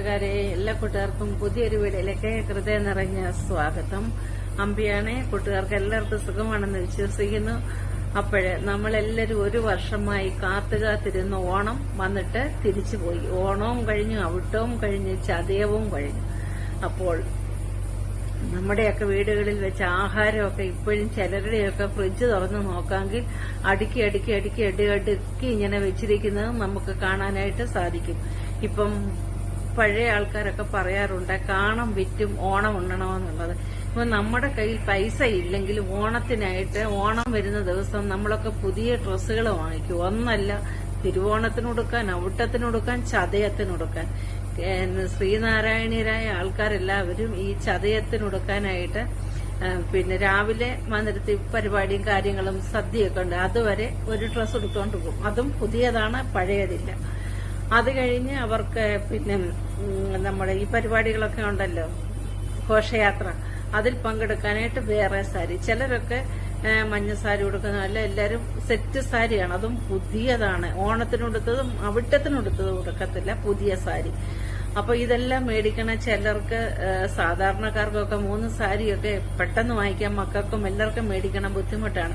കൂട്ടുകാരെ എല്ലാ കൂട്ടുകാർക്കും പുതിയൊരു വീഡിയോയിലേക്ക് ഹൃദയം നിറഞ്ഞ സ്വാഗതം. അമ്പിയാണ് കൂട്ടുകാർക്ക് എല്ലാവർക്കും സുഖമാണെന്ന് വിശ്വസിക്കുന്നു. അപ്പോഴ് നമ്മളെല്ലാവരും ഒരു വർഷമായി കാത്തു കാത്തിരുന്ന ഓണം വന്നിട്ട് തിരിച്ചു പോയി. ഓണവും കഴിഞ്ഞു അവിട്ടവും കഴിഞ്ഞു ചതയവും കഴിഞ്ഞു. അപ്പോൾ നമ്മുടെയൊക്കെ വീടുകളിൽ വെച്ച ആഹാരമൊക്കെ ഇപ്പോഴും ചിലരുടെയൊക്കെ ഫ്രിഡ്ജ് തുറന്ന് നോക്കാമെങ്കിൽ അടുക്കി അടുക്കി അടുക്കി അടി അടുക്കി ഇങ്ങനെ വെച്ചിരിക്കുന്നത് നമുക്ക് കാണാനായിട്ട് സാധിക്കും. ഇപ്പം പഴയ ആൾക്കാരൊക്കെ പറയാറുണ്ട് കാണം വിറ്റും ഓണം ഉണ്ണണമെന്നുള്ളത്. ഇപ്പൊ നമ്മുടെ കയ്യിൽ പൈസ ഇല്ലെങ്കിൽ ഓണത്തിനായിട്ട് ഓണം വരുന്ന ദിവസം നമ്മളൊക്കെ പുതിയ ഡ്രസ്സുകൾ വാങ്ങിക്കും. ഒന്നല്ല തിരുവോണത്തിന് കൊടുക്കാൻ അവിട്ടത്തിന് കൊടുക്കാൻ ചതയത്തിന് കൊടുക്കാൻ. ശ്രീനാരായണീയരായ ആൾക്കാരെല്ലാവരും ഈ ചതയത്തിന് കൊടുക്കാനായിട്ട് പിന്നെ രാവിലെ മന്ദിരത്തിൽ പരിപാടിയും കാര്യങ്ങളും സദ്യയൊക്കെ ഉണ്ട്. അതുവരെ ഒരു ഡ്രസ്സ് എടുത്തോണ്ട് പോകും. അതും പുതിയതാണ് പഴയതില്ല. അത് കഴിഞ്ഞ് അവർക്ക് പിന്നെ നമ്മുടെ ഈ പരിപാടികളൊക്കെ ഉണ്ടല്ലോ ഘോഷയാത്ര അതിൽ പങ്കെടുക്കാനായിട്ട് വേറെ സാരി. ചിലരൊക്കെ മഞ്ഞ സാരി കൊടുക്കുന്നതല്ല എല്ലാവരും സെറ്റ് സാരിയാണ്. അതും പുതിയതാണ്. ഓണത്തിനുടുത്തതും അവിട്ടത്തിനുടുത്തതും കൊടുക്കത്തില്ല പുതിയ സാരി. അപ്പൊ ഇതെല്ലാം മേടിക്കണ ചിലർക്ക് സാധാരണക്കാർക്കൊക്കെ മൂന്ന് സാരിയൊക്കെ പെട്ടെന്ന് വാങ്ങിക്കാൻ മക്കൾക്കും എല്ലാവർക്കും മേടിക്കണം ബുദ്ധിമുട്ടാണ്.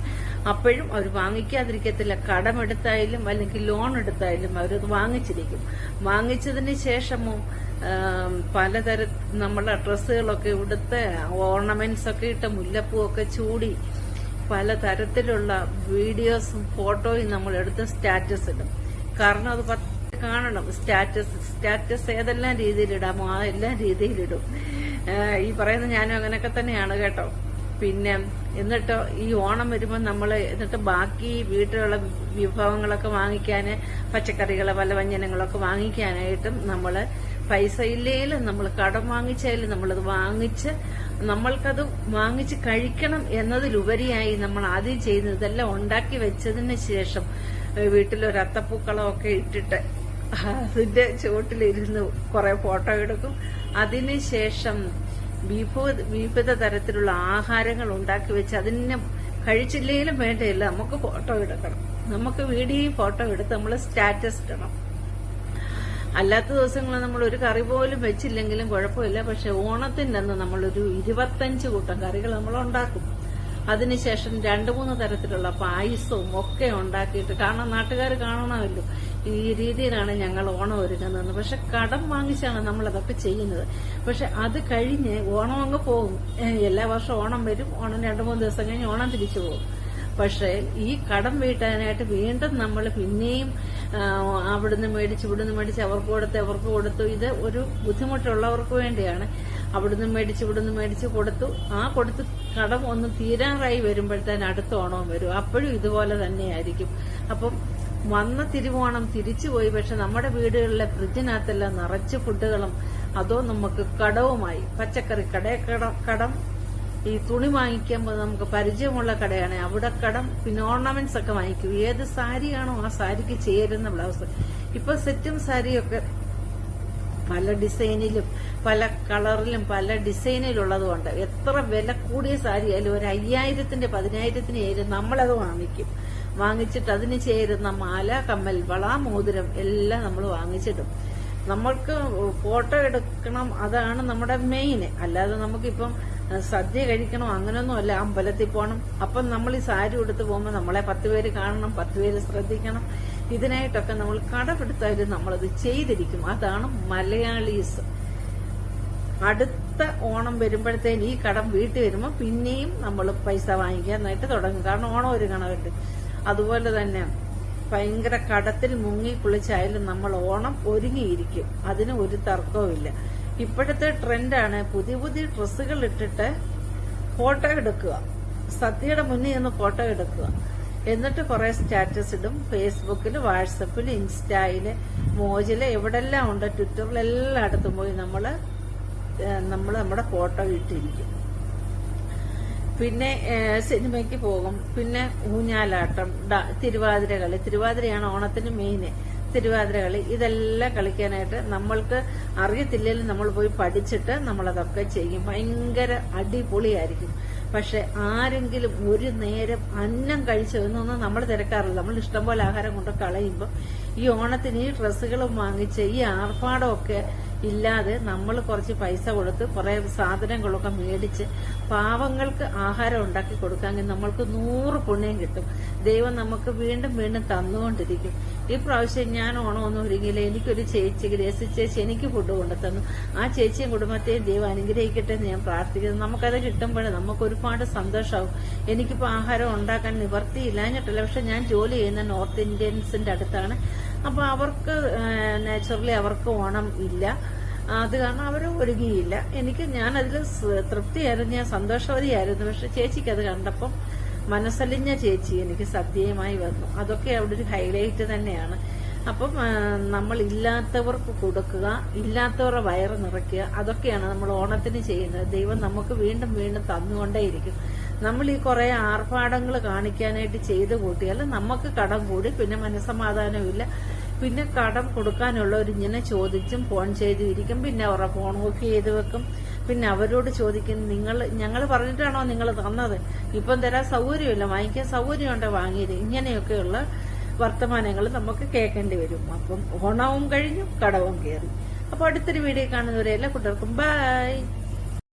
അപ്പോഴും അവർ വാങ്ങിക്കാതിരിക്കത്തില്ല. കടമെടുത്തായാലും അല്ലെങ്കിൽ ലോൺ എടുത്തായാലും അവരത് വാങ്ങിച്ചിരിക്കും. വാങ്ങിച്ചതിന് ശേഷമോ പലതര നമ്മളെ ഡ്രസ്സുകളൊക്കെ ഉടുത്ത് ഓർണമെന്റ്സ് ഒക്കെ ഇട്ട മുല്ലപ്പൂവൊക്കെ ചൂടി പലതരത്തിലുള്ള വീഡിയോസും ഫോട്ടോയും നമ്മൾ എടുത്ത് സ്റ്റാറ്റസ് ഇടും. കാരണം അത് കാണണം. സ്റ്റാറ്റസ് സ്റ്റാറ്റസ് ഏതെല്ലാം രീതിയിലിടാമോ ആ എല്ലാ രീതിയിലിടും ഈ പറയുന്ന ഞാനും അങ്ങനെയൊക്കെ തന്നെയാണ് കേട്ടോ. പിന്നെ എന്നിട്ട് ഈ ഓണം വരുമ്പോൾ നമ്മൾ എന്നിട്ട് ബാക്കി വീട്ടിലുള്ള വിഭവങ്ങളൊക്കെ വാങ്ങിക്കാൻ പച്ചക്കറികൾ പല വ്യഞ്ജനങ്ങളൊക്കെ വാങ്ങിക്കാനായിട്ടും നമ്മൾ പൈസ ഇല്ലേലും നമ്മൾ കടം വാങ്ങിച്ചാലും നമ്മളത് വാങ്ങിച്ച് നമ്മൾക്കത് വാങ്ങിച്ച് കഴിക്കണം എന്നതിലുപരിയായി നമ്മൾ ആദ്യം ചെയ്യുന്നത് ഇതെല്ലാം ഉണ്ടാക്കി വെച്ചതിന് ശേഷം വീട്ടിലൊരു അത്തപ്പൂക്കളമൊക്കെ ഇട്ടിട്ട് അതിന്റെ ചുവട്ടിലിരുന്ന് കുറെ ഫോട്ടോ എടുക്കും. അതിനുശേഷം വിഭവ വിവിധ തരത്തിലുള്ള ആഹാരങ്ങൾ ഉണ്ടാക്കി വെച്ച് അതിനെ കഴിച്ചില്ലെങ്കിലും വേണ്ടയില്ല. നമുക്ക് ഫോട്ടോ എടുക്കണം. നമുക്ക് വീഡിയോയും ഫോട്ടോ എടുത്ത് നമ്മൾ സ്റ്റാറ്റസ് ഇടണം. അല്ലാത്ത ദിവസങ്ങളിൽ നമ്മൾ ഒരു കറി പോലും വെച്ചില്ലെങ്കിലും കുഴപ്പമില്ല. പക്ഷെ ഓണത്തിന്റെ നമ്മളൊരു ഇരുപത്തഞ്ച് കൂട്ടം കറികൾ നമ്മൾ ഉണ്ടാക്കും. അതിനുശേഷം രണ്ടു മൂന്ന് തരത്തിലുള്ള പായസവും ഒക്കെ ഉണ്ടാക്കിയിട്ട് കാരണം നാട്ടുകാർ കാണണമല്ലോ. ഈ രീതിയിലാണ് ഞങ്ങൾ ഓണം ഒരുങ്ങുന്നത്. പക്ഷെ കടം വാങ്ങിച്ചാണ് നമ്മൾ അതൊക്കെ ചെയ്യുന്നത്. പക്ഷെ അത് കഴിഞ്ഞ് ഓണം അങ്ങ് പോകും. എല്ലാ വർഷവും ഓണം വരും. ഓണം രണ്ടു മൂന്ന് ദിവസം കഴിഞ്ഞ് ഓണം തിരിച്ചു പോകും. പക്ഷേ ഈ കടം വീട്ടാനായിട്ട് വീണ്ടും നമ്മൾ പിന്നെയും അവിടുന്ന് മേടിച്ച് ഇവിടുന്ന് മേടിച്ച് അവർക്ക് കൊടുത്ത് അവർക്ക് കൊടുത്തു. ഇത് ഒരു ബുദ്ധിമുട്ടുള്ളവർക്ക് വേണ്ടിയാണ്. അവിടുന്ന് മേടിച്ച് ഇവിടുന്ന് മേടിച്ച് കൊടുത്തു. ആ കൊടുത്ത് കടം ഒന്ന് തീരാറായി വരുമ്പോഴത്തേന് അടുത്ത ഓണവും വരും. അപ്പോഴും ഇതുപോലെ തന്നെയായിരിക്കും. അപ്പം വന്ന തിരുവോണം തിരിച്ചു പോയി. പക്ഷെ നമ്മുടെ വീടുകളിലെ ഫ്രിഡ്ജിനകത്തെല്ലാം നിറച്ച് ഫുഡുകളും അതോ നമുക്ക് കടവുമായി പച്ചക്കറി കട കടം ഈ തുണി വാങ്ങിക്കുമ്പോൾ നമുക്ക് പരിചയമുള്ള കടയാണ്. അവിടെ കടം പിന്നെ ഓർണമെന്റ്സ് ഒക്കെ വാങ്ങിക്കും. ഏത് സാരിയാണോ ആ സാരിക്ക് ചേരുന്ന ബ്ലൗസ്. ഇപ്പൊ സെറ്റും സാരിയൊക്കെ പല ഡിസൈനിലും പല കളറിലും പല ഡിസൈനിലുള്ളതുകൊണ്ട് എത്ര വില കൂടിയ സാരി ആയാലും ഒരു അയ്യായിരത്തിന്റെ പതിനായിരത്തിന് ചേരും നമ്മളത് വാങ്ങിക്കും. വാങ്ങിച്ചിട്ട് അതിന് ചേരുന്ന മാല കമ്മൽ വള മോതിരം എല്ലാം നമ്മൾ വാങ്ങിച്ചിടും. നമ്മൾക്ക് ഫോട്ടോ എടുക്കണം അതാണ് നമ്മുടെ മെയിൻ അല്ലാതെ നമുക്കിപ്പം സദ്യ കഴിക്കണം അങ്ങനൊന്നുമല്ല. അമ്പലത്തിൽ പോകണം അപ്പം നമ്മൾ ഈ സാരി ഉടുത്ത് പോകുമ്പോൾ നമ്മളെ പത്ത് പേര് കാണണം പത്ത് പേര് ശ്രദ്ധിക്കണം. ഇതിനായിട്ടൊക്കെ നമ്മൾ കടപെടുത്താലും നമ്മളത് ചെയ്തിരിക്കും. അതാണ് മലയാളീസ്. അടുത്ത ഓണം വരുമ്പോഴത്തേന് ഈ കടം വീട്ടിൽ വരുമ്പോൾ പിന്നെയും നമ്മൾ പൈസ വാങ്ങിക്കാനായിട്ട് തുടങ്ങും. കാരണം ഓണം ഒരു കണക്കുണ്ട്. അതുപോലെ തന്നെ ഭയങ്കര കടത്തിൽ മുങ്ങി കുളിച്ചായാലും നമ്മൾ ഓണം ഒരുങ്ങിയിരിക്കും. അതിന് ഒരു തർക്കവുമില്ല ഇപ്പോഴത്തെ ട്രെൻഡാണ് പുതിയ പുതിയ ഡ്രസ്സുകൾ ഇട്ടിട്ട് ഫോട്ടോ എടുക്കുക. സദ്യയുടെ മുന്നിൽ നിന്ന് ഫോട്ടോ എടുക്കുക. എന്നിട്ട് കുറെ സ്റ്റാറ്റസ് ഇടും ഫേസ്ബുക്കിൽ വാട്സപ്പിൽ ഇൻസ്റ്റയിൽ മോജിൽ എവിടെല്ലാം ഉണ്ട് ട്വിറ്ററിൽ എല്ലായിടത്തും പോയി നമ്മൾ നമ്മൾ നമ്മുടെ ഫോട്ടോ ഇട്ടിരിക്കും. പിന്നെ സിനിമയ്ക്ക് പോകും. പിന്നെ ഊഞ്ഞാലാട്ടം തിരുവാതിര കളി തിരുവാതിരയാണ് ഓണത്തിന് മെയിന്. തിരുവാതിര കളി ഇതെല്ലാം കളിക്കാനായിട്ട് നമ്മൾക്ക് അറിയത്തില്ലെങ്കിലും നമ്മൾ പോയി പഠിച്ചിട്ട് നമ്മളതൊക്കെ ചെയ്യും. ഭയങ്കര അടിപൊളിയായിരിക്കും. പക്ഷെ ആരെങ്കിലും ഒരു നേരം അന്നം കഴിച്ചു എന്നൊന്നും നമ്മൾ തിരക്കാറില്ല. നമ്മൾ ഇഷ്ടംപോലെ ആഹാരം കൊണ്ട് കളയുമ്പോൾ ഈ ഓണത്തിന് ഈ ഡ്രസ്സുകളും വാങ്ങിച്ച് ഈ ആർഭാടമൊക്കെ ഇല്ലാതെ നമ്മൾ കുറച്ച് പൈസ കൊടുത്ത് കുറെ സാധനങ്ങളൊക്കെ മേടിച്ച് പാവങ്ങൾക്ക് ആഹാരം ഉണ്ടാക്കി കൊടുക്കാമെങ്കിൽ നമ്മൾക്ക് നൂറ് പുണ്യം കിട്ടും. ദൈവം നമുക്ക് വീണ്ടും വീണ്ടും തന്നുകൊണ്ടിരിക്കും. ഈ പ്രാവശ്യം ഞാൻ ഓണമൊന്നും ഒരുങ്ങിയില്ല. എനിക്കൊരു ചേച്ചി ഗ്രേസി ചേച്ചി എനിക്ക് ഫുഡ് കൊണ്ടു തന്നു. ആ ചേച്ചിയും കുടുംബത്തെയും ദൈവം അനുഗ്രഹിക്കട്ടെ എന്ന് ഞാൻ പ്രാർത്ഥിക്കുന്നു. നമുക്കത് കിട്ടുമ്പോൾ നമുക്ക് ഒരുപാട് സന്തോഷമാവും എനിക്കിപ്പോൾ ആഹാരം ഉണ്ടാക്കാൻ നിവർത്തിയില്ലാഞ്ഞിട്ടില്ല പക്ഷെ ഞാൻ ജോലി ചെയ്യുന്ന നോർത്ത് ഇന്ത്യൻസിന്റെ അടുത്താണ്. അപ്പൊ അവർക്ക് നാച്ചുറലി അവർക്ക് ഓണം ഇല്ല. അത് കാരണം അവർ ഒരുങ്ങിയില്ല എനിക്ക് ഞാൻ അതിൽ തൃപ്തിയായിരുന്നു. ഞാൻ സന്തോഷവതിയായിരുന്നു. പക്ഷെ ചേച്ചിക്ക് അത് കണ്ടപ്പം മനസ്സലിഞ്ഞ ചേച്ചി എനിക്ക് സദ്യയുമായി വന്നു. അതൊക്കെ അവിടെ ഒരു ഹൈലൈറ്റ് തന്നെയാണ്. അപ്പം നമ്മൾ ഇല്ലാത്തവർക്ക് കൊടുക്കുക ഇല്ലാത്തവരുടെ വയറ് നിറയ്ക്കുക അതൊക്കെയാണ് നമ്മൾ ഓണത്തിന് ചെയ്യുന്നത്. ദൈവം നമുക്ക് വീണ്ടും വീണ്ടും തന്നുകൊണ്ടേയിരിക്കും. നമ്മൾ ഈ കുറെ ആർഭാടങ്ങൾ കാണിക്കാനായിട്ട് ചെയ്തു കൂട്ടിയാൽ നമുക്ക് കടം കൂടി പിന്നെ മനസ്സമാധാനമില്ല പിന്നെ കടം കൊടുക്കാനുള്ളവരിങ്ങനെ ചോദിച്ചും ഫോൺ ചെയ്തും ഇരിക്കും പിന്നെ അവരുടെ ഫോൺ ഓഫ് ചെയ്ത് വെക്കും. പിന്നെ അവരോട് ചോദിക്കും നിങ്ങൾ ഞങ്ങൾ പറഞ്ഞിട്ടാണോ നിങ്ങൾ തന്നത്? ഇപ്പം തരാൻ സൗകര്യമില്ല വാങ്ങിക്കാൻ സൗകര്യമുണ്ടോ വാങ്ങിയത്? ഇങ്ങനെയൊക്കെയുള്ള വർത്തമാനങ്ങൾ നമുക്ക് കേൾക്കേണ്ടി വരും. അപ്പം ഓണവും കഴിഞ്ഞു കടവും കയറി. അപ്പൊ അടുത്തൊരു വീഡിയോ കാണുന്നവരെ എല്ലാ കുട്ടികൾക്കും ബൈ